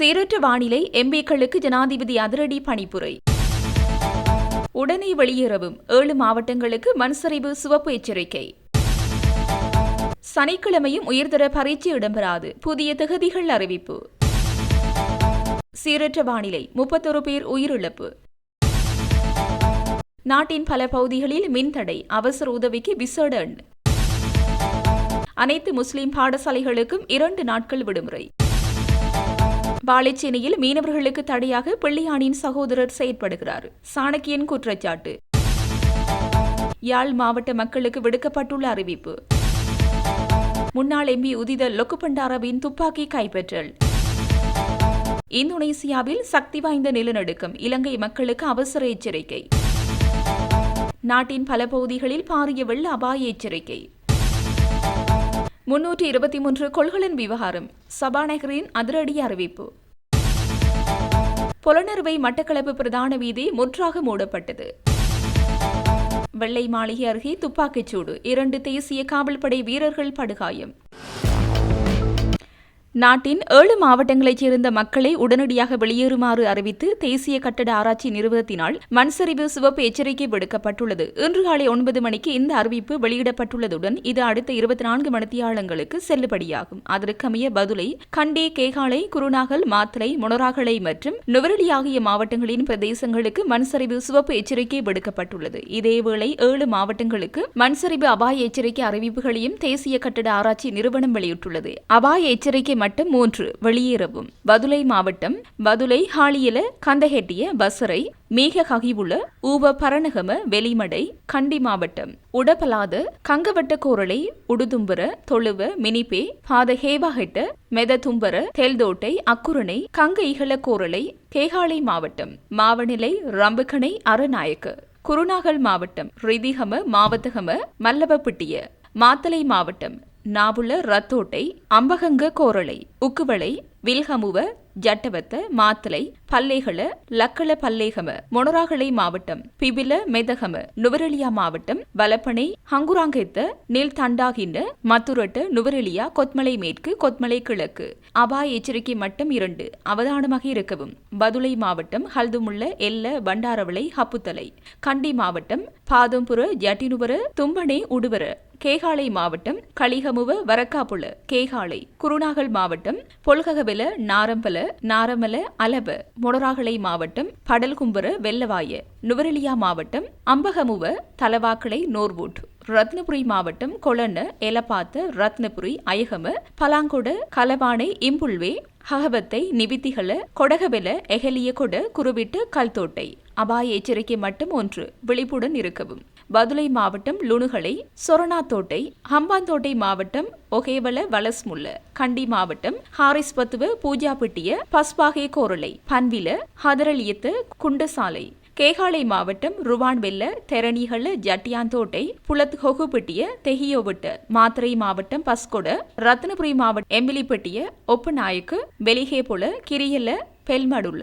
சீரற்ற வானிலை எம்பிக்களுக்கு ஜனாதிபதி அதிரடி பணிப்புரை. உடனே வெளியேறவும் ஏழு மாவட்டங்களுக்கு மண்சரிவு சிவப்பு எச்சரிக்கை. சனிக்கிழமையும் உயர்தர பரீட்சை இடம்பெறாது புதிய தகுதிகள் அறிவிப்பு. சீரற்ற வானிலை முப்பத்தொரு பேர் உயிரிழப்பு. நாட்டின் பல பகுதிகளில் மின்தடை அவசர உதவிக்கு விசேட அனைத்து முஸ்லிம் பாடசாலைகளுக்கும் இரண்டு நாட்கள் விடுமுறை. வாழைச்சேனையில் மீனவர்களுக்கு தடையாக பிள்ளையானின் சகோதரர் செயற்படுகிறார். சாணக்கியன் குற்றச்சாட்டு. யாழ் மாவட்ட மக்களுக்கு விடுக்கப்பட்டுள்ள அறிவிப்பு. முன்னாள் எம்பி உதித லொக்குபண்டாரவின் துப்பாக்கி கைப்பற்றல். இந்தோனேசியாவில் சக்தி வாய்ந்த நிலநடுக்கம் இலங்கை மக்களுக்கு அவசர எச்சரிக்கை. நாட்டின் பல பகுதிகளில் பாரிய வெள்ள அபாய எச்சரிக்கை. முன்னூற்றி இருபத்தி மூன்று கொள்கலன் விவகாரம். சபாநாயகரின் அதிரடி அறிவிப்பு. புலனறுவை மட்டக்களப்பு பிரதான வீதி முற்றாக மூடப்பட்டது. வெள்ளை மாளிகை அருகே துப்பாக்கிச்சூடு இரண்டு தேசிய காவல்படை வீரர்கள் படுகாயம். நாட்டின் ஏழு மாவட்டங்களைச் சேர்ந்த மக்களை உடனடியாக வெளியேறுமாறு அறிவித்து தேசிய கட்டட ஆராய்ச்சி நிறுவனத்தினால் மண்சரிவு சிவப்பு எச்சரிக்கை விடுக்கப்பட்டுள்ளது. இன்று காலை ஒன்பது மணிக்கு இந்த அறிவிப்பு வெளியிடப்பட்டுள்ளதுடன் இது அடுத்த இருபத்தி நான்கு மணித்தியாலங்களுக்கு செல்லுபடியாகும். அதற்கமைய பதுளை கண்டி கேகாலை குருநாகல் மாத்தலை மொனராகலை மற்றும் நுவரெலி ஆகிய மாவட்டங்களின் பிரதேசங்களுக்கு மண்சரிவு சிவப்பு எச்சரிக்கை விடுக்கப்பட்டுள்ளது. இதேவேளை ஏழு மாவட்டங்களுக்கு மண்சரிவு அபாய எச்சரிக்கை அறிவிப்புகளையும் தேசிய கட்டட ஆராய்ச்சி நிறுவனம் வெளியிட்டுள்ளது. அபாய எச்சரிக்கை மட்டம் மூன்று வெளியேறவும். வதுலை மாவட்டம் வதுலை ஹாலியல கந்தஹெட்டிய பசரை மேக ககிவுல ஊவ பரணகம வெளிமடை கண்டி மாவட்டம். உடபலாத கங்கவட்ட கோரளை உடுதும்பர தொழுவ மினிபே பாத ஹேவாஹெட்ட மெததும்பர தெல்தோட்டை அக்குரணை கங்க இகல கோரளை கேகாலை மாவட்டம். மாவநிலை ரம்புகணை அறநாயக்க. குருநாகல் மாவட்டம் ரிதிகம மாவத்தகம மல்லவப்பிட்டிய மாத்தலை மாவட்டம் நாவுல ரத்தோட்டை அம்பகங்க கோரளை உக்குவளை வில்ஹமுவ ஜட்டவத்த மாத்தலை பல்லேகள லக்கள பல்லேகம மொனராகலை மாவட்டம் பிபில மெதகம நுவரெலியா மாவட்டம் வலப்பனை ஹங்குராங்கெத்த நீல் தண்டாகின்ற மத்துரட்டு நுவரெலியா கொத்மலை மேற்கு கொத்மலை கிழக்கு. அபாய எச்சரிக்கை மட்டம் இரண்டு அவதானமாக இருக்கவும். பதுளை மாவட்டம் ஹல்துமுள்ள எல்ல பண்டாரவளை ஹப்புத்தலை. கண்டி மாவட்டம் பாதம்புர ஜட்டினுவர தும்பனை உடுவர. கேகாலை மாவட்டம் களிகமுவ வரக்காப்புல கேகாலை குருநாகல் மாவட்டம் பொல்ககவெல நாரம்பல நாரமல அலப மொடராகலை மாவட்டம் படல்கும்புர வெள்ளவாய நுவரெலியா மாவட்டம் அம்பகமுவ தலவாக்கலை நோர்வூட் ரத்னபுரி மாவட்டம் கொளண்ண எலப்பாத்த ரத்னபுரி அயகம பலாங்கொட கலவானை இம்புல்வே ஹகவத்தை நிவித்திகள கொடகவெல எகலிய கொட குருவிட்டு கல்தோட்டை. அபாய எச்சரிக்கை மட்டும் ஒன்று விழிப்புடன் இருக்கவும். பதுளை மாவட்டம் லுணுகளை சொரணாத்தோட்டை ஹம்பாந்தோட்டை மாவட்டம் ஒகேவல வலஸ்முல்ல கண்டி மாவட்டம் ஹாரிஸ்பத்துவ பூஜாப்பிட்டிய பஸ்பாகே கோரளை பன்வில ஹதரலியத்து குண்டசாலை கேகாலை மாவட்டம் ருவான் வெல்ல தெரணிகள ஜட்டியாந்தோட்டை புலத் ஹொகுபெட்டிய தெஹியோவிட்ட மாத்திரை மாவட்டம் பஸ்கொட ரத்னபுரி மாவட்டம் எம்பிலிப்பட்டிய ஒப்பநாயக்கு பெலிகேபுல கிரியல பெல்மடுள்ள.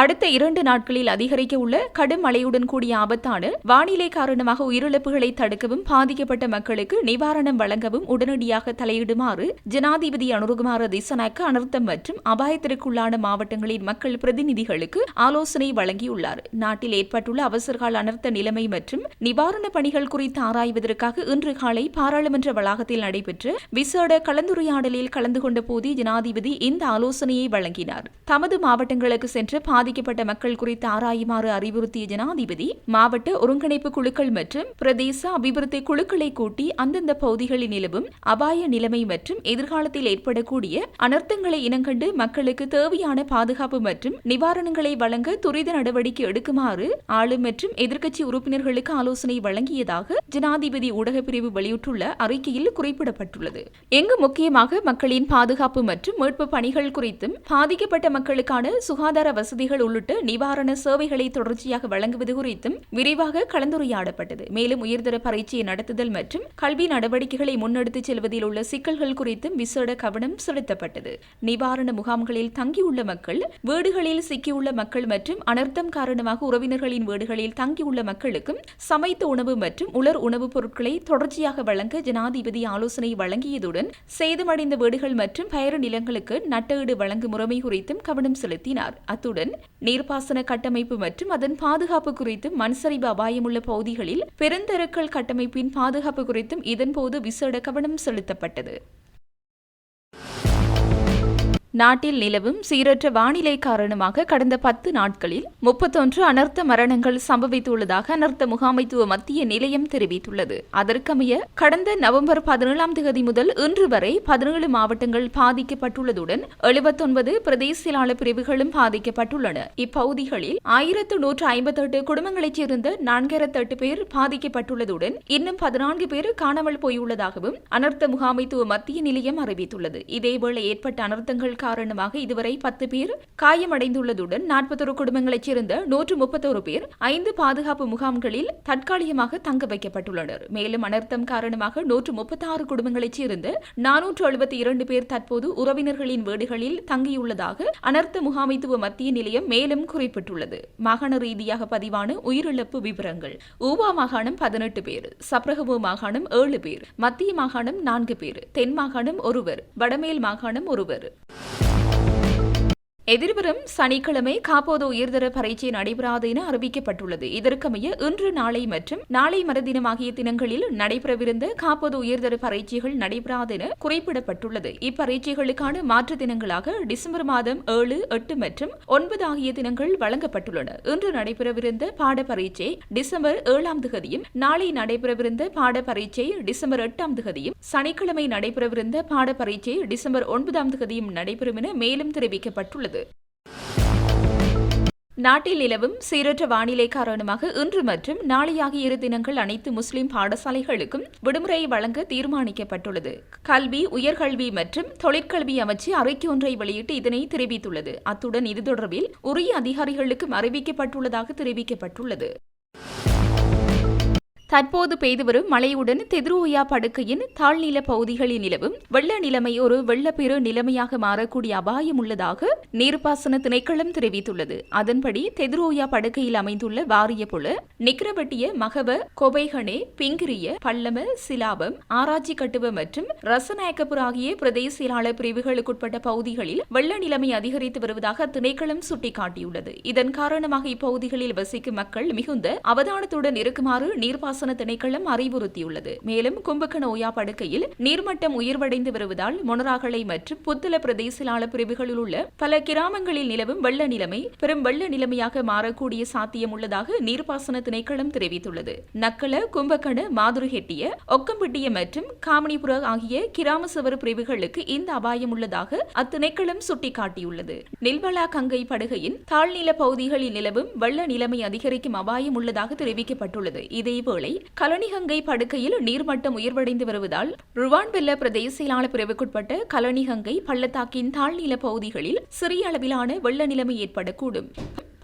அடுத்த இரண்டு நாட்களில் அதிகரிக்க உள்ள கடும் மழையுடன் கூடிய ஆபத்தான வானிலை காரணமாக உயிரிழப்புகளை தடுக்கவும் பாதிக்கப்பட்ட மக்களுக்கு நிவாரணம் வழங்கவும் உடனடியாக தலையிடுமாறு ஜனாதிபதி அனுருகுமார திசனாக்க அனர்த்தம் மற்றும் அபாயத்திற்குள்ளான மாவட்டங்களின் மக்கள் பிரதிநிதிகளுக்கு ஆலோசனை வழங்கியுள்ளார். நாட்டில் ஏற்பட்டுள்ள அவசரகால அனர்த்த நிலைமை மற்றும் நிவாரண பணிகள் குறித்து ஆராய்வதற்காக இன்று காலை பாராளுமன்ற வளாகத்தில் நடைபெற்ற விசேட கலந்துரையாடலில் கலந்து கொண்ட போது ஜனாதிபதி இந்த ஆலோசனையை வழங்கினார். தமது மாவட்டங்களுக்கு சென்று பாதிக்கப்பட்ட மக்கள் குறித்து ஆராயுமாறு அறிவுறுத்திய ஜனாதிபதி மாவட்ட ஒருங்கிணைப்பு குழுக்கள் மற்றும் பிரதேச அபிவிருத்தி குழுக்களை கூட்டி அந்தந்த பகுதிகளில் நிலவும் அபாய நிலைமை மற்றும் எதிர்காலத்தில் ஏற்படக்கூடிய அனர்த்தங்களை இனங்கண்டு மக்களுக்கு தேவையான பாதுகாப்பு மற்றும் நிவாரணங்களை வழங்க துரித நடவடிக்கை எடுக்குமாறு ஆளும் மற்றும் எதிர்க்கட்சி உறுப்பினர்களுக்கு ஆலோசனை வழங்கியதாக ஜனாதிபதி ஊடகப்பிரிவு வெளியிட்டுள்ள அறிக்கையில் குறிப்பிடப்பட்டுள்ளது. எங்கு முக்கியமாக மக்களின் பாதுகாப்பு மற்றும் மீட்பு பணிகள் குறித்தும் பாதிக்கப்பட்ட மக்களுக்கான சுகாதார வசதிகள் மருந்துகள் உள்ளிட்ட நிவாரண சேவைகளை தொடர்ச்சியாக வழங்குவது குறித்தும் விரிவாக கலந்துரையாடப்பட்டது. மேலும் உயர்தர பரீட்சையை நடத்துதல் மற்றும் கல்வி நடவடிக்கைகளை முன்னெடுத்துச் செல்வதில் உள்ள சிக்கல்கள் குறித்தும் விசேட கவனம் செலுத்தப்பட்டது. நிவாரண முகாம்களில் தங்கியுள்ள மக்கள் வீடுகளில் சிக்கியுள்ள மக்கள் மற்றும் அனர்த்தம் காரணமாக உறவினர்களின் வீடுகளில் தங்கியுள்ள மக்களுக்கும் சமைத்த உணவு மற்றும் உலர் உணவுப் பொருட்களை தொடர்ச்சியாக வழங்க ஜனாதிபதி ஆலோசனை வழங்கியதுடன் சேதமடைந்த வீடுகள் மற்றும் பயறு நிலங்களுக்கு நட்டஈடு வழங்கும் முறைமை குறித்தும் கவனம் செலுத்தினார். அத்துடன் நீர்ப்பாசன கட்டமைப்பு மற்றும் அதன் பாதுகாப்பு குறித்தும் மண்சரிவு அபாயமுள்ள பகுதிகளில் பெருந்தெருக்கள் கட்டமைப்பின் பாதுகாப்பு குறித்தும் இதன்போது விசேட கவனம் செலுத்தப்பட்டது. நாட்டில் நிலவும் சீரற்ற வானிலை காரணமாக கடந்த பத்து நாட்களில் முப்பத்தொன்று அனர்த்த மரணங்கள் சம்பவித்துள்ளதாக அனர்த்த முகாமைத்துவ மத்திய நிலையம் தெரிவித்துள்ளது. அதற்கமைய கடந்த நவம்பர் பதினேழாம் தேதி முதல் இன்று வரை பதினேழு மாவட்டங்கள் பாதிக்கப்பட்டுள்ளதுடன் எழுபத்தொன்பது பிரதேச செயலாளர் பிரிவுகளும் பாதிக்கப்பட்டுள்ளன. இப்பகுதிகளில் ஆயிரத்து நூற்று ஐம்பத்தெட்டு குடும்பங்களைச் சேர்ந்த நான்காயிரத்து எட்டு பேர் பாதிக்கப்பட்டுள்ளதுடன் இன்னும் பதினான்கு பேர் காணாமல் போயுள்ளதாகவும் அனர்த்த முகாமைத்துவ மத்திய நிலையம் அறிவித்துள்ளது. இதேவேளை ஏற்பட்ட அனர்த்தங்கள் காரணமாக இதுவரை பத்து பேர் காயமடைந்துள்ளதுடன் நாற்பத்தொரு குடும்பங்களைச் சேர்ந்த நூற்று முப்பத்தோரு பேர் ஐந்து பாதுகாப்பு முகாம்களில் தற்காலிகமாக தங்க வைக்கப்பட்டுள்ளனர். மேலும் அனர்த்தம் காரணமாக நூற்று முப்பத்தாறு குடும்பங்களைச் சேர்ந்த நானூற்று எழுபத்தி இரண்டு பேர் தற்போது உறவினர்களின் வீடுகளில் தங்கியுள்ளதாக அனர்த்த முகாமைத்துவ மத்திய நிலையம் மேலும் குறிப்பிட்டுள்ளது. மாகாண ரீதியாக பதிவான உயிரிழப்பு விவரங்கள். ஊவா மாகாணம் பதினெட்டு பேர் சப்ரகவு மாகாணம் ஏழு பேர் மத்திய மாகாணம் நான்கு பேர் தென் மாகாணம் ஒருவர் வடமேல் மாகாணம் ஒருவர். Bye. எதிர்வரும் சனிக்கிழமை காப்போது உயர்தர பரீட்சை நடைபெறாது என அறிவிக்கப்பட்டுள்ளது. இதற்கமைய இன்று நாளை மற்றும் நாளை மறுதினம் ஆகிய தினங்களில் நடைபெறவிருந்த காப்போது உயர்தர பரீட்சைகள் நடைபெறாது என குறிப்பிடப்பட்டுள்ளது. இப்பரீட்சைகளுக்கான மாற்று தினங்களாக டிசம்பர் மாதம் ஏழு எட்டு மற்றும் ஒன்பது ஆகிய தினங்கள் வழங்கப்பட்டுள்ளன. இன்று நடைபெறவிருந்த பாட பரீட்சை டிசம்பர் ஏழாம் திகதியும் நாளை நடைபெறவிருந்த பாட பரீட்சை டிசம்பர் எட்டாம் திகதியும் சனிக்கிழமை நடைபெறவிருந்த பாட பரீட்சை டிசம்பர் ஒன்பதாம் திகதியும் நடைபெறும் என மேலும் தெரிவிக்கப்பட்டுள்ளது. நாட்டில் நிலவும் சீரற்ற வானிலை காரணமாக இன்று மற்றும் நாளை ஆகிய இரு தினங்கள் அனைத்து முஸ்லிம் பாடசாலைகளுக்கும் விடுமுறையை வழங்க தீர்மானிக்கப்பட்டுள்ளது. கல்வி உயர்கல்வி மற்றும் தொழிற்கல்வி அமைச்சு அறிக்கை ஒன்றை வெளியிட்டு இதனை தெரிவித்துள்ளது. அத்துடன் இது தொடர்பில் உரிய அதிகாரிகளுக்கும் அறிவிக்கப்பட்டுள்ளதாக தெரிவிக்கப்பட்டுள்ளது. தற்போது பெய்து வரும் மழையுடன் தெதுரோயா படுக்கையின் தாழ்நில பகுதிகளில் நிலவும் வெள்ள நிலைமை ஒரு வெள்ளப்பெரு நிலைமையாக மாறக்கூடிய அபாயம் உள்ளதாக நீர்ப்பாசன திணைக்களம் தெரிவித்துள்ளது. அதன்படி தெதுரோயா படுக்கையில் அமைந்துள்ள வாரிய புல நிக்ரவட்டிய மகவ கொபைகனே பிங்கிரிய பல்லம சிலாபம் ஆராய்ச்சி கட்டுவ மற்றும் ரசநாயக்கபுர் ஆகிய பிரதேச செயலாளர் பிரிவுகளுக்குட்பட்ட பகுதிகளில் வெள்ள நிலைமை அதிகரித்து வருவதாக திணைக்களம் சுட்டிக்காட்டியுள்ளது. இதன் காரணமாக இப்பகுதிகளில் வசிக்கும் மக்கள் மிகுந்த அவதானத்துடன் இருக்குமாறு நீர்ப்பாசன பாசன திணைக்களம் அறிவுறுத்தியுள்ளது. மேலும் கும்பகண ஓயா படுக்கையில் நீர்மட்டம் உயர்வடைந்து வருவதால் மொனராகலை மற்றும் புத்தள பிரதேச பிரிவுகளில் உள்ள பல கிராமங்களில் நிலவும் வெள்ள நிலைமை பெரும் வெள்ள நிலைமையாக மாறக்கூடிய சாத்தியம் உள்ளதாக நீர்ப்பாசன திணைக்களம் தெரிவித்துள்ளது. நக்கல கும்பகண மாதுருஹெட்டிய ஒக்கம்பிட்டிய மற்றும் காமணிபுர ஆகிய கிராம சுவர் பிரிவுகளுக்கு இந்த அபாயம் உள்ளதாக அத்திணைக்களம் சுட்டிக்காட்டியுள்ளது. நில்வலா கங்கை படுகையின் தாழ்நில பகுதிகளில் நிலவும் வெள்ள நிலைமை அதிகரிக்கும் அபாயம் உள்ளதாக தெரிவிக்கப்பட்டுள்ளது. இதேவேளை கலனிகங்கை படுக்கையில் நீர்மட்டம் உயர்வடைந்து வருவதால் ருவான்வெல்ல பிரதேச பிரிவுக்குட்பட்ட கலனிகங்கை பள்ளத்தாக்கின் தாழ்நில பகுதிகளில் சிறிய அளவிலான வெள்ள நிலைமை ஏற்படக்கூடும்.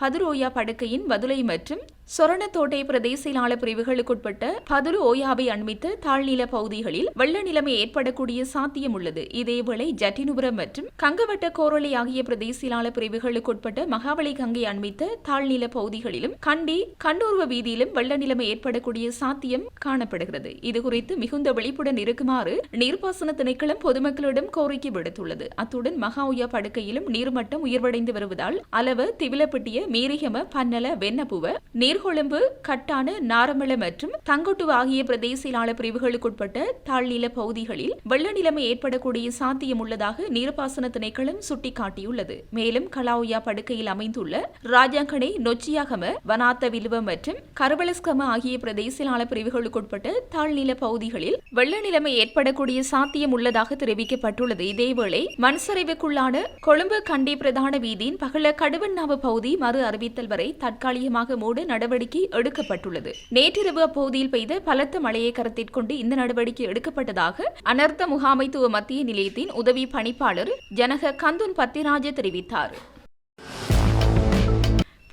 பதுரோயா படுக்கையின் வதுளை மற்றும் சொரணத்தோட்டை பிரதேசிலான பிரிவுகளுக்குட்பட்ட பதுரு ஓயாவை அண்மித்த தாழ்நில பகுதிகளில் வெள்ள நிலைமை ஏற்படக்கூடிய சாத்தியம் உள்ளது இதேவேளை ஜட்டினுபுரம் மற்றும் கங்கவட்ட கோரளை ஆகிய பிரதேசிலான பிரிவுகளுக்குட்பட்ட மகாவளி கங்கை அண்மித்த தாழ்நில பகுதிகளிலும் கண்டி கண்ணூர்வ வீதியிலும் வெள்ள நிலைமை ஏற்படக்கூடிய சாத்தியம் காணப்படுகிறது. இதுகுறித்து மிகுந்த விழிப்புடன் இருக்குமாறு நீர்ப்பாசன திணைக்களம் பொதுமக்களிடம் கோரிக்கை விடுத்துள்ளது. அத்துடன் மகா உயா படுக்கையிலும் நீர்மட்டம் உயர்வடைந்து வருவதால் அளவு திவிலப்பட்டிய மீரிகம பன்னல வெண்ணப்புவ நீர் நீர்கொழும்பு கட்டான நாரமல மற்றும் தங்கொட்டுவ ஆகிய பிரதேசிலான பிரிவுகளுக்குட்பட்ட தாழ்நில பகுதிகளில் வெள்ள நிலைமை ஏற்படக்கூடிய சாத்தியம் உள்ளதாக நீர்ப்பாசன திணைக்களம் சுட்டிக்காட்டியுள்ளது. மேலும் கலாவுயா படுக்கையில் அமைந்துள்ள ராஜாங்கனை நொச்சியாகம வனாத்த விலுவ மற்றும் கருவலஸ்கம ஆகிய பிரதேசிலான பிரிவுகளுக்குட்பட்ட தாழ்நில பகுதிகளில் வெள்ள நிலைமை ஏற்படக்கூடிய சாத்தியம் உள்ளதாக தெரிவிக்கப்பட்டுள்ளது. இதேவேளை மண்சரிவுக்குள்ளான கொழும்பு கண்டி பிரதான வீதியின் பகல கடுவண்ணாவு பகுதி மறு அறிவித்தல் வரை தற்காலிகமாக மூட நட நடவடிக்கை எடுக்கப்பட்டுள்ளது. நேற்றிரவு அப்பகுதியில் பெய்த பலத்த மழையை கருத்தில் கொண்டு இந்த நடவடிக்கை எடுக்கப்பட்டதாக அனர்த்த முகாமைத்துவ மத்திய நிலையத்தின் உதவி பணிப்பாளர் ஜனக கந்துன் பத்திராஜ தெரிவித்தார்.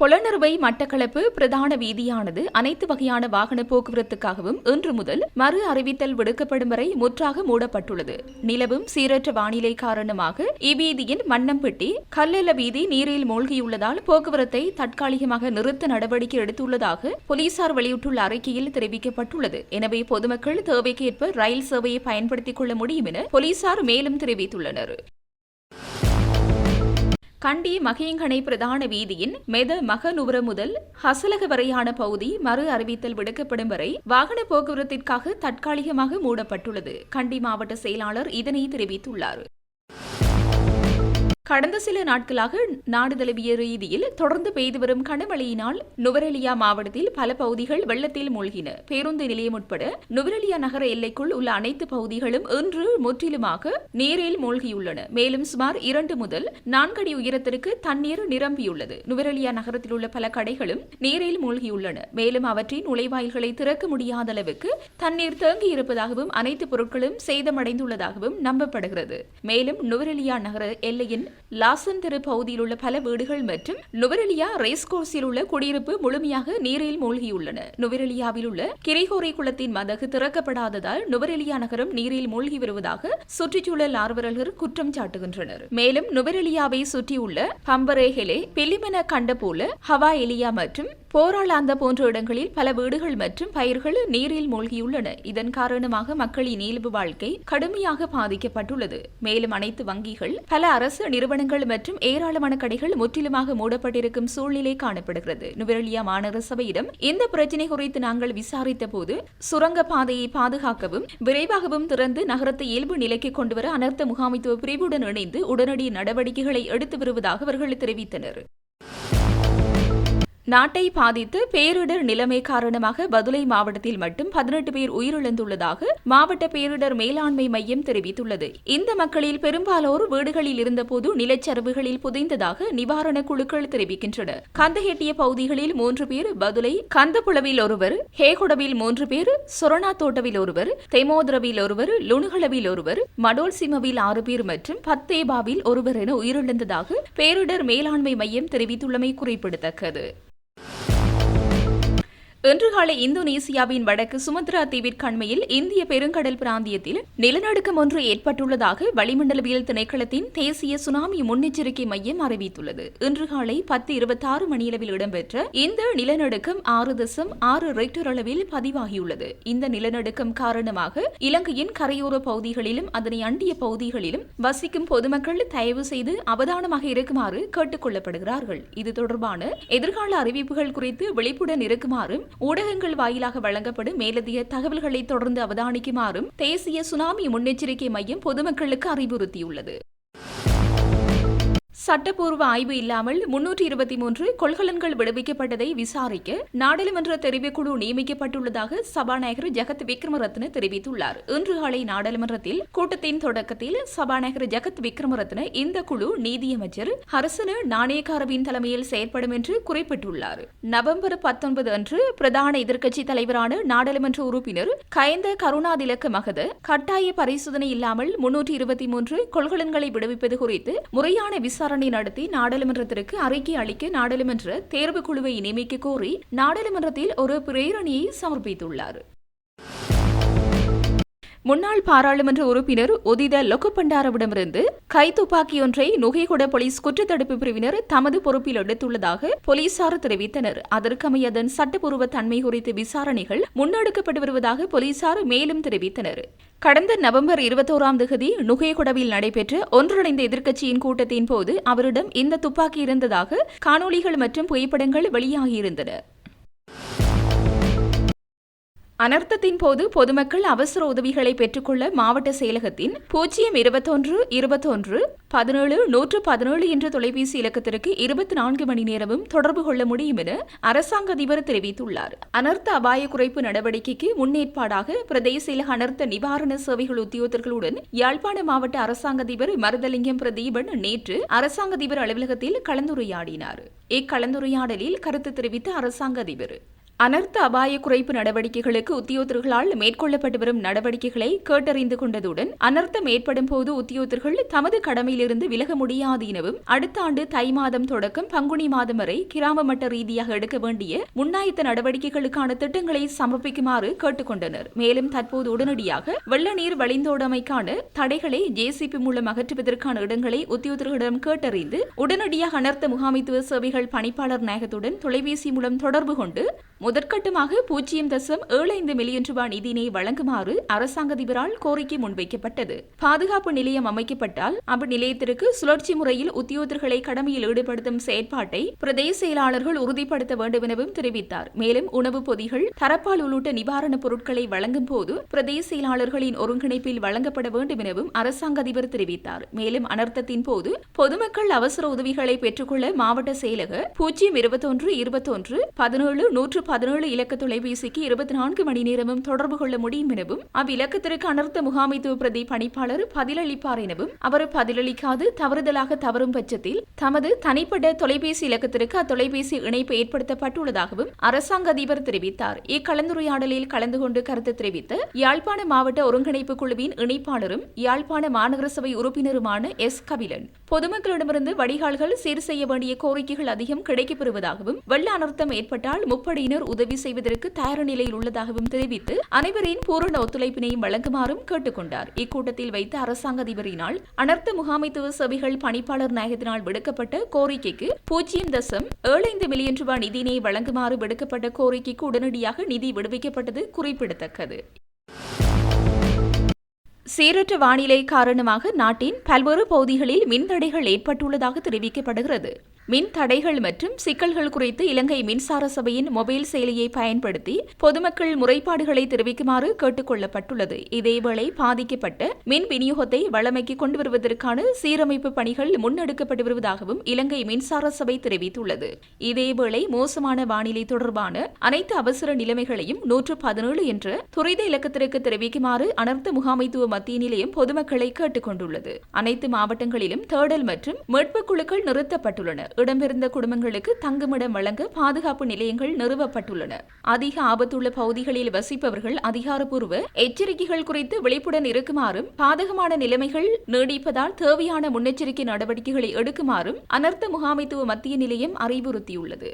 பொலனறுவை மட்டக்களப்பு பிரதான வீதியானது அனைத்து வகையான வாகன போக்குவரத்துக்காகவும் இன்று முதல் மறு அறிவித்தல் விடுக்கப்படும் வரை முற்றாக மூடப்பட்டுள்ளது. நிலவும் சீரற்ற வானிலை காரணமாக இவ்வீதியின் மன்னம்பட்டி கல்லல வீதி நீரில் மூழ்கியுள்ளதால் போக்குவரத்தை தற்காலிகமாக நிறுத்த நடவடிக்கை எடுத்துள்ளதாக போலீசார் வெளியிட்டுள்ள அறிக்கையில் தெரிவிக்கப்பட்டுள்ளது. எனவே பொதுமக்கள் தேவைக்கேற்ப ரயில் சேவையை பயன்படுத்திக் கொள்ள முடியும் என போலீசார் மேலும் தெரிவித்துள்ளனர். கண்டி மகியங்கனை பிரதான வீதியின் மெத மகநுவர முதல் ஹசலக வரையான பகுதி மறு அறிவித்தல் விடுக்கப்படும் வரை வாகன போக்குவரத்திற்காக தற்காலிகமாக மூடப்பட்டுள்ளது. கண்டி மாவட்ட செயலாளர் இதனை தெரிவித்துள்ளார். கடந்த சில நாட்களாக நாடு தழுவிய ரீதியில் தொடர்ந்து பெய்து வரும் கனமழையினால் நுவரெலியா மாவட்டத்தில் பல பகுதிகள் வெள்ளத்தில் மூழ்கின. பேருந்து நிலையம் உட்பட நுவரெலியா நகர எல்லைக்குள் உள்ள அனைத்து பகுதிகளும் இன்று முற்றிலுமாக நீரில் மூழ்கியுள்ளன. மேலும் சுமார் இரண்டு முதல் நான்கடி உயரத்திற்கு தண்ணீர் நிரம்பியுள்ளது. நுவரெலியா நகரத்தில் உள்ள பல கடைகளும் நீரில் மூழ்கியுள்ளன. மேலும் அவற்றின் நுழைவாயில்களை திறக்க முடியாத அளவுக்கு தண்ணீர் தேங்கியிருப்பதாகவும் அனைத்து பொருட்களும் சேதமடைந்துள்ளதாகவும் நம்பப்படுகிறது. மேலும் நுவரெலியா நகர எல்லையின் லாசன் தெரு பகுதியில் உள்ள பல வீடுகள் மற்றும் நுவரெலியா ரேஸ்கோர்ஸில் உள்ள குடியிருப்பு முழுமையாக நீரில் மூழ்கியுள்ளன. நுவரெலியாவில் உள்ள கிரிகோரை குளத்தின் மதகு திறக்கப்படாததால் நுவரெலியா நகரம் நீரில் மூழ்கி வருவதாக சுற்றுச்சூழல் ஆர்வலர்கள் குற்றம் சாட்டுகின்றனர். மேலும் நுவரெலியாவை சுற்றியுள்ள பம்பரேஹெலே பெலிமென கண்ட போல ஹவா எலியா மற்றும் போராளாந்த போன்ற இடங்களில் பல வீடுகள் மற்றும் பயிர்கள் நீரில் மூழ்கியுள்ளன. இதன் காரணமாக மக்களின் இயல்பு வாழ்க்கை கடுமையாக பாதிக்கப்பட்டுள்ளது. மேலும் அனைத்து வங்கிகள் பல அரசு நிறுவனங்கள் மற்றும் ஏராளமான கடைகள் முற்றிலுமாக மூடப்பட்டிருக்கும் சூழ்நிலை காணப்படுகிறது. நுவரெலியா மாநகர சபையிடம் இந்த பிரச்சினை குறித்து நாங்கள் விசாரித்த போது சுரங்க பாதையை பாதுகாக்கவும் விரைவாகவும் திறந்து நகரத்தை இயல்பு நிலைக்கு கொண்டுவர அனர்த்த முகாமைத்துவ பிரிவுடன் இணைந்து உடனடி நடவடிக்கைகளை எடுத்து வருவதாக அவர்கள் தெரிவித்தனர். நாட்டை பாதித்து பேரிடர் நிலைமை காரணமாக பதுளை மாவட்டத்தில் மட்டும் பதினெட்டு பேர் உயிரிழந்துள்ளதாக மாவட்ட பேரிடர் மேலாண்மை மையம் தெரிவித்துள்ளது. இந்த மக்களில் பெரும்பாலோர் வீடுகளில் இருந்தபோது நிலச்சரிவுகளில் புதைந்ததாக நிவாரண குழுக்கள் தெரிவிக்கின்றன. கந்தஹெட்டிய பகுதிகளில் மூன்று பேர் பதுளை கந்தப்புளவில் ஒருவர் ஹேகுடவில் மூன்று பேர் சொரணா தோட்டவில் ஒருவர் தெமோதரவில் ஒருவர் லுணுகளவில் ஒருவர் மடோல் சிமவில் ஆறு பேர் மற்றும் பத்தேபாவில் ஒருவர் என உயிரிழந்ததாக பேரிடர் மேலாண்மை மையம் தெரிவித்துள்ளமை குறிப்பிடத்தக்கது. you இன்று காலை இந்தோனேசியாவின் வடக்கு சுமத்ரா தீவிற்கண்மையில் இந்திய பெருங்கடல் பிராந்தியத்தில் நிலநடுக்கம் ஒன்று ஏற்பட்டுள்ளதாக வளிமண்டலவியல் திணைக்களத்தின் தேசிய சுனாமி முன்னெச்சரிக்கை மையம் அறிவித்துள்ளது. இன்று காலை பத்து இருபத்தி ஆறு மணியளவில் இடம்பெற்ற இந்த நிலநடுக்கம் ஆறு தசம் ஆறு ரெக்டர் அளவில் பதிவாகியுள்ளது. இந்த நிலநடுக்கம் காரணமாக இலங்கையின் கரையோர பகுதிகளிலும் அதனை அண்டிய பகுதிகளிலும் வசிக்கும் பொதுமக்கள் தயவு செய்து அவதானமாக இருக்குமாறு கேட்டுக் கொள்ளப்படுகிறார்கள். இது தொடர்பான எதிர்கால அறிவிப்புகள் குறித்து விழிப்புடன் இருக்குமாறும் ஊடகங்கள் வாயிலாக வழங்கப்படும் மேலதிக தகவல்களை தொடர்ந்து அவதானிக்குமாறும் தேசிய சுனாமி முன்னெச்சரிக்கை மையம் பொதுமக்களுக்கு அறிவுறுத்தியுள்ளது. சட்டப்பூர்வ ஆய்வு இல்லாமல் முன்னூற்றி இருபத்தி மூன்று கொள்கலன்கள் விடுவிக்கப்பட்டதை விசாரிக்க நாடாளுமன்ற தெரிவுக்குழு நியமிக்கப்பட்டுள்ளதாக சபாநாயகர் ஜெகத் விக்ரமரத்ன தெரிவித்துள்ளார். இன்று காலை நாடாளுமன்றத்தில் கூட்டத்தின் தொடக்கத்தில் சபாநாயகர் ஜெகத் விக்ரமரத்ன இந்த குழு நீதியமைச்சர் ஹரசன நாணயக்காரவின் தலைமையில் செயற்படும் என்று குறிப்பிட்டுள்ளார். நவம்பர் பத்தொன்பது அன்று பிரதான எதிர்க்கட்சி தலைவரான நாடாளுமன்ற உறுப்பினர் கயந்த கருணாதிலக்க மகத கட்டாய பரிசோதனை இல்லாமல் முன்னூற்றி இருபத்தி மூன்று கொள்கலன்களை விடுவிப்பது குறித்து முறையான விசாரணை விசாரணை நடத்தி நாடாளுமன்றத்திற்கு அறிக்கை அளிக்க நாடாளுமன்ற தேர்வுக் குழுவை நியமிக்க கோரி நாடாளுமன்றத்தில் ஒரு பிரேரணியை சமர்ப்பித்துள்ளார். முன்னாள் பாராளுமன்ற உறுப்பினர் உதித லொக்குப்பண்டாரவிடமிருந்து கைத்துப்பாக்கி ஒன்றை நுகைகொட போலீஸ் குற்றத்தடுப்பு பிரிவினர் தமது பொறுப்பில் எடுத்துள்ளதாக போலீசார் தெரிவித்தனர். அதற்கமைய அதன் சட்டப்பூர்வ தன்மை குறித்து விசாரணைகள் முன்னெடுக்கப்பட்டு வருவதாக போலீசார் மேலும் தெரிவித்தனர். கடந்த நவம்பர் இருபத்தோராம் தேதி நுகைகொடவில் நடைபெற்ற ஒன்றிணைந்த எதிர்க்கட்சியின் கூட்டத்தின் போது அவரிடம் இந்த துப்பாக்கி இருந்ததாக காணொலிகள் மற்றும் புகைப்படங்கள் வெளியாகியிருந்தன. அனர்த்தத்தின் போது பொதுமக்கள் அவசர உதவிகளை பெற்றுக்கொள்ள மாவட்ட செயலகத்தின் பூஜ்ஜியம் இருபத்தொன்று இருபத்தொன்று பதினேழு நூற்று பதினேழு என்ற தொலைபேசி இலக்கத்திற்கு இருபத்தி நான்கு மணி நேரமும் தொடர்பு கொள்ள முடியும் என அரசாங்க அதிபர் தெரிவித்துள்ளார். அனர்த்த அபாய குறைப்பு நடவடிக்கைக்கு முன்னேற்பாடாக பிரதேச அனர்த்த நிவாரண சேவைகள் உத்தியோகர்களுடன் யாழ்ப்பாண மாவட்ட அரசாங்க அதிபர் மருதலிங்கம் பிரதீபன் நேற்று அரசாங்க அதிபர் அலுவலகத்தில் கலந்துரையாடினார். இக்கலந்துரையாடலில் கருத்து தெரிவித்த அரசாங்க அதிபர் அனர்த்த அபாய குறைப்பு நடவடிக்கைகளுக்கு உத்தியோகத்தர்களால் மேற்கொள்ளப்பட்டு வரும் நடவடிக்கைகளை கேட்டறிந்து கொண்டதுடன் அனர்த்தம் ஏற்படும் போது உத்தியோகத்தர்கள் தமது கடமையிலிருந்து விலக முடியாது எனவும் அடுத்த ஆண்டு தை மாதம் தொடக்கம் பங்குனி மாதம் வரை கிராம மட்ட ரீதியாக எடுக்க வேண்டிய முன்னாயத்த நடவடிக்கைகளுக்கான திட்டங்களை சமர்ப்பிக்குமாறு கேட்டுக்கொண்டனர். மேலும் தற்போது உடனடியாக வெள்ள நீர் வழிந்தோடமைக்கான தடைகளை ஜேசிபி மூலம் அகற்றுவதற்கான இடங்களை உத்தியோகத்தர்களிடம் கேட்டறிந்து உடனடியாக அனர்த்த முகாமைத்துவ சேவைகள் பணிப்பாளர் நாயகத்துடன் தொலைபேசி மூலம் தொடர்பு கொண்டு முதற்கட்டமாக பூஜ்ஜியம் தசம் ஏழு ஐந்து மில்லியன் ரூபாய் நிதியினை வழங்குமாறு அரசாங்க அதிபரால் கோரிக்கை முன்வைக்கப்பட்டது. பாதுகாப்பு நிலையம் அமைக்கப்பட்டால் அவ்நிலையத்திற்கு சுழற்சி முறையில் உத்தியோகர்களை கடமையில் ஈடுபடுத்தும் செயற்பாட்டை பிரதேச செயலாளர்கள் உறுதிப்படுத்த வேண்டும் எனவும் தெரிவித்தார். மேலும் உணவு பொதிகள் தரப்பால் உள்ளிட்ட நிவாரணப் பொருட்களை வழங்கும் போது பிரதேச செயலாளர்களின் ஒருங்கிணைப்பில் வழங்கப்பட வேண்டும் எனவும் அரசாங்க அதிபர் தெரிவித்தார். மேலும் அனர்த்தத்தின் போது பொதுமக்கள் அவசர உதவிகளை பெற்றுக்கொள்ள மாவட்ட செயலக பூஜ்ஜியம் இருபத்தொன்று இருபத்தொன்று பதினேழு நூற்று பதினேழு இலக்க தொலைபேசிக்கு இருபத்தி நான்கு மணி நேரமும் தொடர்பு கொள்ள முடியும் எனவும் அவ்விலக்கத்திற்கு அனர்த்த முகாமைத்துவ பிரதி பணிப்பாளர் பதிலளிப்பார் எனவும் அவர் பதிலளிக்காது தவறுதலாக தவறும் பட்சத்தில் தமது தனிப்பட்ட தொலைபேசி இலக்கத்திற்கு அத்தொலைபேசி இணைப்பு ஏற்படுத்தப்பட்டுள்ளதாகவும் அரசாங்க அதிபர் தெரிவித்தார். இக்கலந்துரையாடலில் கலந்து கொண்டு கருத்து தெரிவித்த யாழ்ப்பாண மாவட்ட ஒருங்கிணைப்பு குழுவின் இணைப்பாளரும் யாழ்ப்பாண மாநகர சபை உறுப்பினருமான எஸ். கபிலன். பொதுமக்களிடமிருந்து வடிகால்கள் சீர் செய்ய வேண்டிய கோரிக்கைகள் அதிகம் கிடைக்கப்பெறுவதாகவும் வெள்ள அனர்த்தம் ஏற்பட்டால் முப்படையினர் உதவி செய்வதற்கு தயார் நிலையில் உள்ளதாகவும் தெரிவித்து அனைவரின் பூரண ஒத்துழைப்பினையும் வழங்குமாறும் கேட்டுக்கொண்டார். இக்கூட்டத்தில் வைத்த அரசாங்க அதிபரினால் அனர்த்த முகாமைத்துவ சபைகள் பணிப்பாளர் நாயகத்தினால் விடுக்கப்பட்ட கோரிக்கைக்கு பூஜ்ஜியம் தசம் ஏழைந்து மில்லியன் ரூபாய் நிதியினை வழங்குமாறு விடுக்கப்பட்ட கோரிக்கைக்கு உடனடியாக நிதி விடுவிக்கப்பட்டது குறிப்பிடத்தக்கது. சீரற்ற வானிலை காரணமாக நாட்டின் பல்வேறு பகுதிகளில் மின்தடைகள் ஏற்பட்டுள்ளதாக தெரிவிக்கப்படுகிறது. மின் தடைகள் மற்றும் சிக்கல்கள் குறித்து இலங்கை மின்சார சபையின் மொபைல் செயலியை பயன்படுத்தி பொதுமக்கள் முறைப்பாடுகளை தெரிவிக்குமாறு கேட்டுக் கொள்ளப்பட்டுள்ளது. இதேவேளை பாதிக்கப்பட்ட மின் விநியோகத்தை வளமைக்கு கொண்டு வருவதற்கான சீரமைப்பு பணிகள் முன்னெடுக்கப்பட்டு வருவதாகவும் இலங்கை மின்சார சபை தெரிவித்துள்ளது. இதேவேளை மோசமான வானிலை தொடர்பான அனைத்து அவசர நிலைமைகளையும் நூற்று பதினேழு என்ற துரித இலக்கத்திற்கு தெரிவிக்குமாறு அனர்த்த முகாமைத்துவ மத்திய நிலையம் பொதுமக்களை கேட்டுக் கொண்டுள்ளது. அனைத்து மாவட்டங்களிலும் தேடல் மற்றும் மீட்புக் குழுக்கள் நிறுத்தப்பட்டுள்ளன. இடம்பெயர்ந்த குடும்பங்களுக்கு தங்குமிடம் வழங்க பாதுகாப்பு நிலையங்கள் நிறுவப்பட்டுள்ளன. அதிக ஆபத்துள்ள பகுதிகளில் வசிப்பவர்கள் அதிகாரப்பூர்வ எச்சரிக்கைகள் குறித்து விழிப்புடன் இருக்குமாறும் பாதகமான நிலைமைகள் நீடிப்பதால் தேவையான முன்னெச்சரிக்கை நடவடிக்கைகளை எடுக்குமாறும் அனர்த்த முகாமைத்துவ மத்திய நிலையம் அறிவுறுத்தியுள்ளது.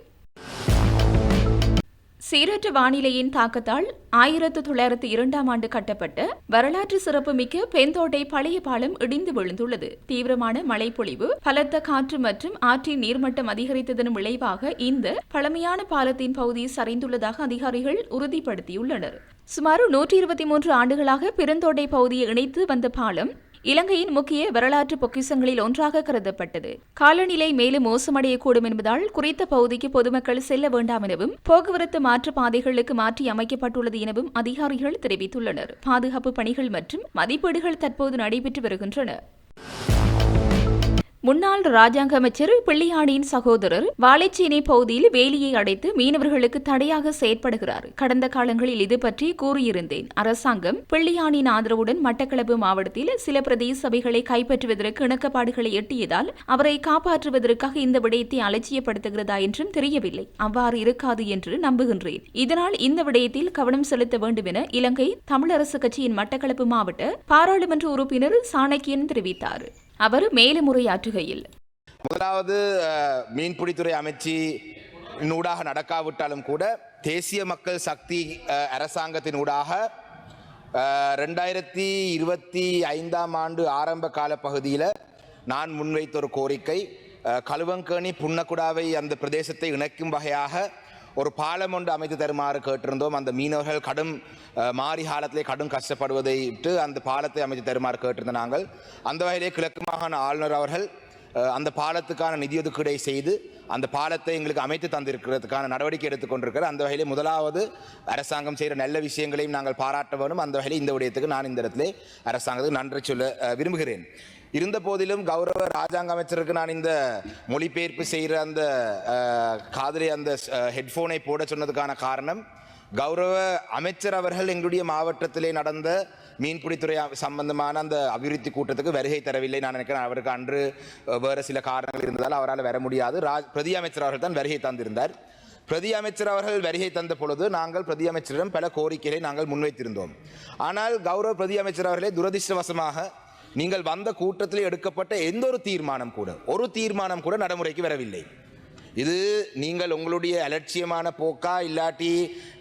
சீரற்ற வானிலையின் தாக்கத்தால் ஆயிரத்து தொள்ளாயிரத்து இரண்டாம் ஆண்டு கட்டப்பட்ட வரலாற்று சிறப்புமிக்க பெந்தோட்டை பழைய பாலம் இடிந்து விழுந்துள்ளது. தீவிரமான மழைப்பொழிவு பலத்த காற்று மற்றும் ஆற்றின் நீர்மட்டம் அதிகரித்ததன் விளைவாக இந்த பழமையான பாலத்தின் பகுதி சரிந்துள்ளதாக அதிகாரிகள் உறுதிப்படுத்தியுள்ளனர். சுமார் நூற்றி இருபத்தி மூன்று ஆண்டுகளாக பெருந்தோட்டை பகுதியை இணைத்து வந்த பாலம் இலங்கையின் முக்கிய வரலாற்று பொக்கிஷங்களில் ஒன்றாக கருதப்பட்டது. காலநிலை மேலும் மோசமடையக்கூடும் என்பதால் குறித்த பகுதிக்கு பொதுமக்கள் செல்ல வேண்டாம் எனவும் போக்குவரத்து மாற்று பாதைகளுக்கு மாற்றி அமைக்கப்பட்டுள்ளது எனவும் அதிகாரிகள் தெரிவித்துள்ளனர். பாதுகாப்பு பணிகள் மற்றும் மதிப்பீடுகள் தற்போது நடைபெற்று வருகின்றன. முன்னாள் ராஜாங்க அமைச்சர் பிள்ளையாணியின் சகோதரர் வாழைச்சேனை பகுதியில் வேலியை அடைத்து மீனவர்களுக்கு தடையாக செயற்படுகிறார். கடந்த காலங்களில் இது பற்றி கூறியிருந்தேன். அரசாங்கம் பிள்ளையாணியின் ஆதரவுடன் மட்டக்களப்பு மாவட்டத்தில் சில பிரதேச சபைகளை கைப்பற்றுவதற்கு இணக்கப்பாடுகளை எட்டியதால் அவரை காப்பாற்றுவதற்காக இந்த விடயத்தை அலட்சியப்படுத்துகிறதா என்றும் தெரியவில்லை. அவ்வாறு இருக்காது என்று நம்புகின்றேன். இதனால் இந்த விடயத்தில் கவனம் செலுத்த வேண்டும் என இலங்கை தமிழரசு கட்சியின் மட்டக்களப்பு மாவட்ட பாராளுமன்ற உறுப்பினர் சாணக்கியன் தெரிவித்தார். அவர் மேலும் உரையாற்றுகையில். முதலாவது மீன்பிடித்துறை அமைச்சு ஊடாக நடக்காவிட்டாலும் கூட தேசிய மக்கள் சக்தி அரசாங்கத்தின் ஊடாக ரெண்டாயிரத்தி இருபத்தி ஐந்தாம் ஆண்டு ஆரம்ப கால பகுதியில் நான் முன்வைத்த ஒரு கோரிக்கை கழுவங்கேணி புன்னக்குடாவை அந்த பிரதேசத்தை இணைக்கும் வகையாக ஒரு பாலம் ஒன்று அமைத்து தருமாறு கேட்டிருந்தோம். அந்த மீனவர்கள் கடும் மாறி காலத்திலே கடும் கஷ்டப்படுவதை விட்டு அந்த பாலத்தை அமைத்து தருமாறு கேட்டிருந்த நாங்கள். அந்த வகையிலே கிழக்கு மாகாண ஆளுநர் அவர்கள் அந்த பாலத்துக்கான நிதி ஒதுக்கீடை செய்து அந்த பாலத்தை எங்களுக்கு அமைத்து தந்திருக்கிறதுக்கான நடவடிக்கை எடுத்துக்கொண்டிருக்கிறார் அந்த வகையிலே முதலாவது அரசாங்கம் செய்கிற நல்ல விஷயங்களையும் நாங்கள் பாராட்ட வேணும். அந்த வகையில் இந்த விடயத்துக்கு நான் இந்த இடத்துல அரசாங்கத்துக்கு நன்றி சொல்ல விரும்புகிறேன். இருந்த போதிலும் கௌரவ ராஜாங்க அமைச்சருக்கு நான் இந்த மொழிபெயர்ப்பு செய்கிற அந்த காதலி அந்த ஹெட்ஃபோனை போட சொன்னதுக்கான காரணம் கௌரவ அமைச்சர் அவர்கள் எங்களுடைய மாவட்டத்திலே நடந்த மீன்பிடித்துறை சம்பந்தமான அந்த அபிவிருத்தி கூட்டத்துக்கு வருகை தரவில்லை. நான் நினைக்கிறேன் அவருக்கு அன்று வேறு சில காரணங்கள் இருந்ததால் அவரால் வர முடியாது. ராஜ் பிரதி அமைச்சர் அவர்கள் தான் வருகை தந்திருந்தார். பிரதி அமைச்சர் அவர்கள் வருகை தந்த பொழுது நாங்கள் பிரதி அமைச்சரிடம் பல கோரிக்கைகளை நாங்கள் முன்வைத்திருந்தோம். ஆனால் கௌரவ பிரதி அமைச்சர் அவர்களே துரதிர்ஷ்டவசமாக நீங்கள் வந்த கூட்டத்தில் எடுக்கப்பட்ட எந்த ஒரு தீர்மானம் கூட ஒரு தீர்மானம் கூட நடைமுறைக்கு வரவில்லை. இது நீங்கள் உங்களுடைய அலட்சியமான போக்கா இல்லாட்டி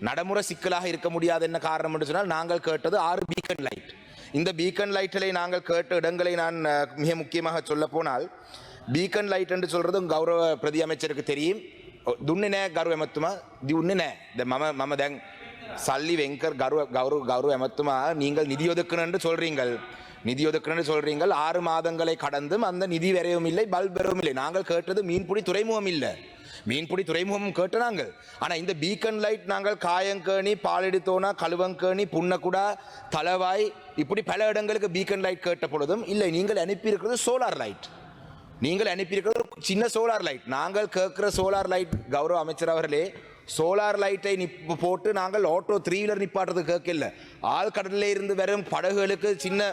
நடைமுறை சிக்கலாக இருக்க முடியாது என்ன காரணம் என்று சொன்னால் நாங்கள் கேட்டது ஆறு பீக்கன் லைட் இந்த பீக்கன் லைட்டிலே நாங்கள் கேட்ட இடங்களை நான் மிக முக்கியமாக சொல்ல போனால் பீக்கன் லைட் என்று சொல்கிறதும் கௌரவ பிரதி அமைச்சருக்கு தெரியும். ದುನ್ನಿನೇ ಗೌರವ எமத்துமா? தி ಉನ್ನಿನೇ ದ ಮಮ ಮಮ ದೆಂಗ್ சல்லி வெங்கர் கௌரவ கௌரவ கௌரவ எமத்துமா? நீங்கள் நிதி ஒதுக்கணும்னு சொல்றீங்கள். நிதி ஒதுக்கணும்னு சொல்றீங்கள். ஆறு மாதங்களை கடந்தும் அந்த நிதி வரையும் இல்லை பல்ப் வரவும் இல்லை. நாங்கள் கேட்டது மீன்பிடி துறைமுகம் இல்லை. மீன்பிடி துறைமுகம் கேட்ட நாங்கள். ஆனால் இந்த பீக்கன் லைட் நாங்கள் காயங்கேணி பாலடித்தோனா கழுவங்கேணி புன்னக்குடா தலவாய் இப்படி பல இடங்களுக்கு பீக்கன் லைட் கேட்ட பொழுதும் இல்லை நீங்கள் அனுப்பியிருக்கிறது சோலார் லைட் நீங்கள் அனுப்பியிருக்கிறது சின்ன சோலார் லைட் நாங்கள் கேட்குற சோலார் லைட் கௌரவ அமைச்சர் அவர்களே சோலார் லைட்டை நிப்பு போட்டு நாங்கள் ஆட்டோ த்ரீ வீலர் நிப்பாட்டுறது கேட்கல. ஆழ்கடலில் இருந்து வரும் படகுகளுக்கு சின்ன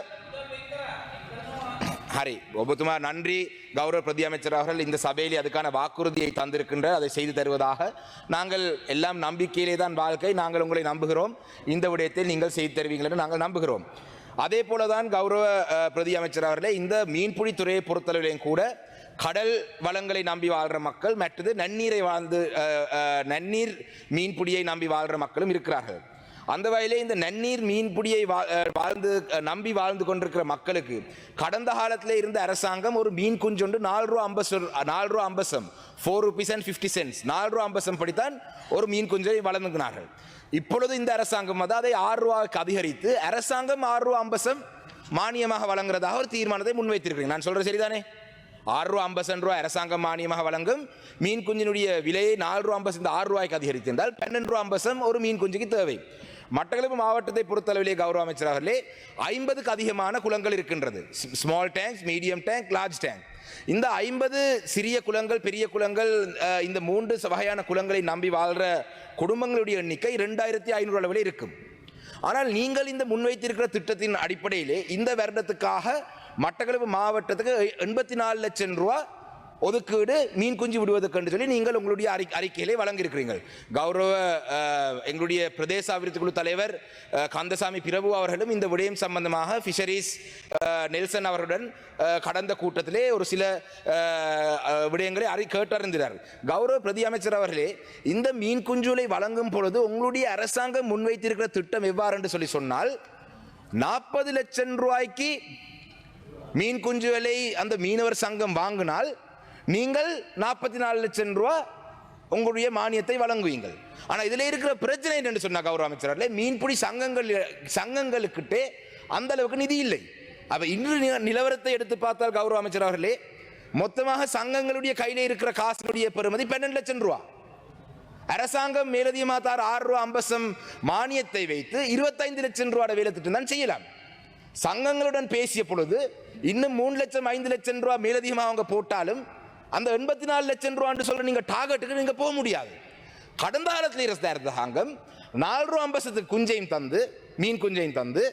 ஹரி ஒபத்துமா நன்றி. கௌரவ பிரதி அமைச்சர் அவர்கள் இந்த சபையில் அதுக்கான வாக்குறுதியை தந்திருக்கின்ற அதை செய்து தருவதாக. நாங்கள் எல்லாம் நம்பிக்கையிலே தான் வாழ்க்கை. நாங்கள் உங்களை நம்புகிறோம். இந்த விடயத்தில் நீங்கள் செய்து தருவீங்கள் என்று நாங்கள் நம்புகிறோம். அதே போல தான் கௌரவ பிரதி அமைச்சர் அவர்களே இந்த மீன்பிடி துறையை பொறுத்தளவிலையும் கூட கடல் வளங்களை நம்பி வாழ்கிற மக்கள் மற்றது நன்னீரை வாழ்ந்து அஹ், நன்னீர் மீன்பிடியை நம்பி வாழ்கிற மக்களும் இருக்கிறார்கள். அந்த வகையிலே இந்த நன்னீர் மீன்பிடியை வாழ்ந்து நம்பி வாழ்ந்து கொண்டிருக்கிற மக்களுக்கு கடந்த காலத்தில் இருந்த அரசாங்கம் ஒரு மீன் குஞ்சொண்டு நாலு ரூபா அம்பசம் நாலு ரூபா அம்பசம் four rupees and fifty cents நாலு ரூபா அம்பசம் படித்தான் ஒரு மீன் குஞ்சை வளர்ந்துக்கினார்கள். இப்பொழுது இந்த அரசாங்கம் வந்து அதை ஆறு ரூபாவுக்கு அதிகரித்து அரசாங்கம் ஆறு ரூபா அம்பசம் மானியமாக வழங்குறதாக ஒரு தீர்மானத்தை முன்வைத்திருக்கிறேன். நான் சொல்கிறேன் சரிதானே? ஆறு ரூபா ஐம்பது ரூபா அரசாங்கம் மானியமாக வழங்கும் மீன் குஞ்சினுடைய விலையை நாலு ரூபா ஐம்பது ஆறு ரூபாய்க்கு அதிகரித்திருந்தால் பன்னெண்டு ரூபா ஐம்பது ஒரு மீன் குஞ்சுக்கு தேவை. மட்டக்களப்பு மாவட்டத்தை பொறுத்தளவிலே கௌரவ அமைச்சர் அவர்களே ஐம்பதுக்கு அதிகமான குளங்கள் இருக்கின்றது. Small tanks medium tank large tank இந்த ஐம்பது சிறிய குளங்கள் பெரிய குளங்கள் இந்த மூன்று வகையான குளங்களை நம்பி வாழ்கிற குடும்பங்களுடைய எண்ணிக்கை ரெண்டாயிரத்தி ஐநூறு அளவில் இருக்கும். ஆனால் நீங்கள் இந்த முன்வைத்திருக்கிற திட்டத்தின் அடிப்படையிலே இந்த வருடத்துக்காக மட்டக்களப்பு மாவட்டத்துக்கு எண்பத்தி நாலு லட்சம் ரூபா ஒதுக்கீடு மீன் குஞ்சு விடுவதற்கு சொல்லி நீங்கள் உங்களுடைய அறி அறிக்கையிலே வழங்கியிருக்கிறீர்கள். கௌரவ எங்களுடைய பிரதேச அபிவிருத்தி குழு தலைவர் கந்தசாமி பிரபு அவர்களும் இந்த விடயம் சம்பந்தமாக ஃபிஷரிஸ் நெல்சன் அவர்களுடன் கடந்த கூட்டத்திலே ஒரு சில விடயங்களை அறி கேட்டறிந்தார் கௌரவ பிரதி அமைச்சர் அவர்களே இந்த மீன் குஞ்சுகளை வழங்கும் பொழுது உங்களுடைய அரசாங்கம் முன்வைத்திருக்கிற திட்டம் எவ்வாறு என்று சொல்லி சொன்னால் நாற்பது லட்சம் ரூபாய்க்கு மீன் குஞ்சுகளை அந்த மீனவர் சங்கம் வாங்கினால் நீங்கள் நாற்பத்தி நாலு லட்சம் ரூபா உங்களுடைய மானியத்தை வழங்குவீங்கள். ஆனால் இதில் இருக்கிற பிரச்சனை என்று சொன்னால் கௌரவ அமைச்சர் அவர்களே, மீன்பிடி சங்கங்கள் சங்கங்களுக்கிட்டே அந்த அளவுக்கு நிதி இல்லை. அப்போ இன்று நிலவரத்தை எடுத்து பார்த்தால் கௌரவ அமைச்சர் அவர்களே மொத்தமாக சங்கங்களுடைய கையில் இருக்கிற காசுடைய பெறுமதி பன்னெண்டு லட்சம் ரூபா. அரசாங்கம் மேலதிகமாக தார் ஆறு ரூபா அம்பசம் மானியத்தை வைத்து இருபத்தைந்து லட்சம் ரூபாய் வேலை திட்டம் தான் செய்யலாம். சங்கங்களுடன் பேசிய பொழுது இன்னும் மூணு லட்சம் ஐந்து லட்சம் ரூபாய் மேலதிகமாக அவங்க போட்டாலும் அந்த எண்பத்தி நாலு லட்சம் ரூபான்னு சொல்ற நீங்க டார்கெட்டுக்கு நீங்க போக முடியாது. கடந்த காலத்தில் இருந்த அரசாங்கம் நாலு ரூபா அம்பசத்துக்கு குஞ்சையும் தந்து மீன் குஞ்சையும் தந்து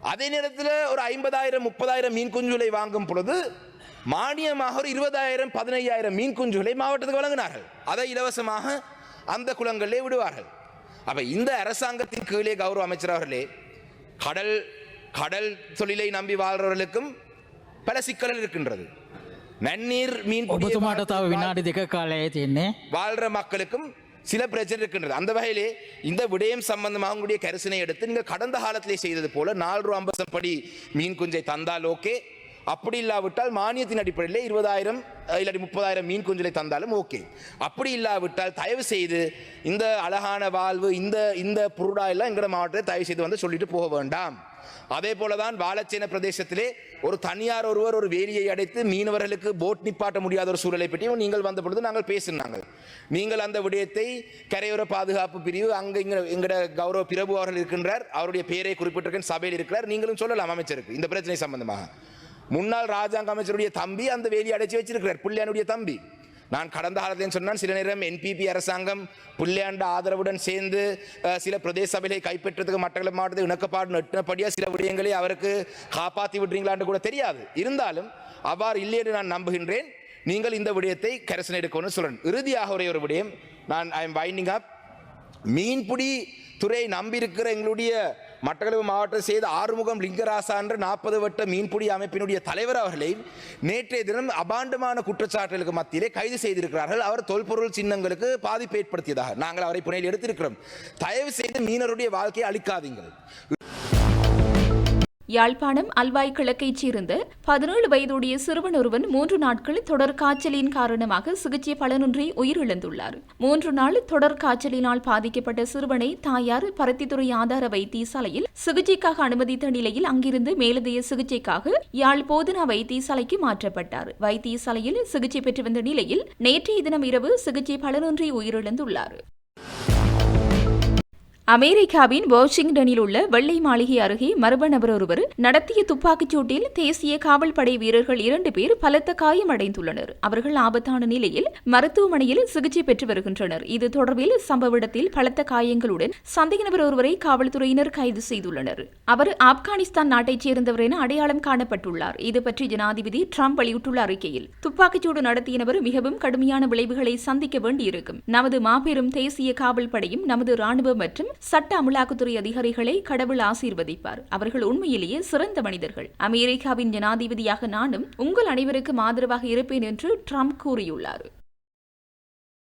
அதே நேரத்தில் ஒரு ஐம்பதாயிரம் முப்பதாயிரம் மீன் குஞ்சுகளை வாங்கும் பொழுது மானியமாக ஒரு இருபதாயிரம் பதினையாயிரம் மீன் குஞ்சுகளை மாவட்டத்துக்கு வழங்கினார்கள். அதை இலவசமாக அந்த குளங்களிலே விடுவார்கள். அப்ப இந்த அரசாங்கத்தின் கீழே கௌரவ அமைச்சர் அவர்களே கடல் கடல் தொழிலை நம்பி வாழ்றவர்களுக்கும் பல சிக்கல்கள் இருக்கின்றது. நன்னீர் மீன் ඔබතුමාට තව විනාඩි දෙක කාලය තියෙන්නේ வாழ்ற மக்களுக்கும் சில பிரச்சனை இருக்கின்றது அந்த வகையிலே இந்த விடயம் சம்பந்தமாக உங்களுடைய கரிசனை எடுத்து நீங்கள் கடந்த காலத்திலே செய்தது போல நாலு ரூபா ஐம்பது படி மீன் குஞ்சை தந்தால் ஓகே அப்படி இல்லாவிட்டால் மானியத்தின் அடிப்படையில் இருபதாயிரம் இல்லாட்டி முப்பதாயிரம் மீன் குஞ்சலை தந்தாலும் ஓகே. அப்படி இல்லாவிட்டால் தயவு செய்து இந்த அழகான வாழ்வு இந்த இந்த புருடா எல்லாம் எங்களோட மாவட்டத்தை தயவு செய்து வந்து சொல்லிட்டு போக வேண்டாம். அதே போலதான் வாழச்சேன பிரதேசத்திலே ஒரு தனியார் ஒருவர் ஒரு வேலியை அடைத்து மீனவர்களுக்கு போட் நிப்பாட்ட முடியாத ஒரு சூழலை பற்றியும் நீங்கள் வந்த பொழுது நாங்கள் பேசினாங்க நீங்கள் அந்த விடயத்தை கரையோர பாதுகாப்பு பிரிவு அங்கே இங்க எங்கட கௌரவ பிரபு அவர்கள் இருக்கின்றார். அவருடைய பெயரை குறிப்பிட்டிருக்கேன் சபையில் இருக்கிறார். நீங்களும் சொல்லலாம் அமைச்சருக்கு. இந்த பிரச்சனை சம்பந்தமாக. முன்னாள் ராஜாங்க அமைச்சருடைய தம்பி அந்த வேலி அடைச்சி வச்சிருக்கிறார். பிள்ளையானுடைய தம்பி. நான் கடந்த காலத்தில் சொன்னான் சில நேரம் என்பிபி அரசாங்கம் புள்ளையாண்ட ஆதரவுடன் சேர்ந்து சில பிரதேச சபைகளை கைப்பற்றதுக்கு மட்டக்களப்பு மாவட்டத்துக்கு இணக்கப்பாடு நட்டினபடியாக சில விடயங்களை அவருக்கு காப்பாற்றி விடுறீங்களான்னு கூட தெரியாது. இருந்தாலும் அவ்வாறு இல்லை என்று நான் நம்புகின்றேன். நீங்கள் இந்த விடயத்தை கரசன் எடுக்கணும்னு சொல்றேன் இறுதியாக ஒரே ஒரு விடயம். நான் ஐ எம் வைண்டிங் அப் மீன்பிடி துறை நம்பியிருக்கிற எங்களுடைய மட்டக்களப்பு மாவட்டம் செய்த ஆறுமுகம் லிங்கராசா என்ற நாற்பது வட்ட மீன்பிடி அமைப்பினுடைய தலைவர் அவர்களை நேற்றைய தினம் அபாண்டமான குற்றச்சாட்டுகளுக்கு மத்தியிலே கைது செய்திருக்கிறார்கள். அவர் தொல்பொருள் சின்னங்களுக்கு பாதிப்பு ஏற்படுத்தியதாக நாங்கள் அவரை புனையில் எடுத்திருக்கிறோம். தயவு செய்து மீனருடைய வாழ்க்கையை அளிக்காதீங்கள் யாழ்ப்பாணம் அல்வாய் கிழக்கைச் சேர்ந்த பதினேழு வயதுடைய சிறுவன் ஒருவன் மூன்று நாட்கள் தொடர் காய்ச்சலின் காரணமாக சிகிச்சை பலனின்றி உயிரிழந்துள்ளார். மூன்று நாள் தொடர் காய்ச்சலினால் பாதிக்கப்பட்ட சிறுவனை தாயார் பருத்தித்துறை ஆதார வைத்தியசாலையில் சிகிச்சைக்காக அனுமதித்த நிலையில் அங்கிருந்து மேலதிக சிகிச்சைக்காக யாழ் போதனா வைத்தியசாலைக்கு மாற்றப்பட்டார். வைத்தியசாலையில் சிகிச்சை பெற்று வந்த நிலையில் நேற்றைய தினம் இரவு சிகிச்சை பலனின்றி உயிரிழந்துள்ளார். அமெரிக்காவின் வாஷிங்டனில் உள்ள வெள்ளை மாளிகை அருகே மர்ம நபர் ஒருவர் நடத்திய துப்பாக்கிச் சூட்டில் தேசிய காவல் படை வீரர்கள் இரண்டு பேர் பலத்த காயமடைந்துள்ளனர். அவர்கள் ஆபத்தான நிலையில் மருத்துவமனையில் சிகிச்சை பெற்று வருகின்றனர். இது தொடர்பில் சம்பவ இடத்தில் பலத்த காயங்களுடன் சந்தேக நபர் ஒருவரை காவல்துறையினர் கைது செய்துள்ளனர். அவர் ஆப்கானிஸ்தான் நாட்டைச் சேர்ந்தவர் என அடையாளம் காணப்பட்டுள்ளார். இது பற்றி ஜனாதிபதி ட்ரம்ப் வெளியிட்டுள்ள அறிக்கையில் துப்பாக்கிச்சூடு நடத்திய நபர் மிகவும் கடுமையான விளைவுகளை சந்திக்க வேண்டியிருக்கும். நமது மாபெரும் தேசிய காவல் படையும் நமது ராணுவம் மற்றும் சட்ட அமலாக்கத்துறை அதிகாரிகளை கடவுள் ஆசீர்வதிப்பார். அவர்கள் உண்மையிலேயே சிறந்த மனிதர்கள். அமெரிக்காவின் ஜனாதிபதியாக நானும் உங்கள் அனைவருக்கும் ஆதரவாக இருப்பேன் என்று ட்ரம்ப் கூறியுள்ளார்.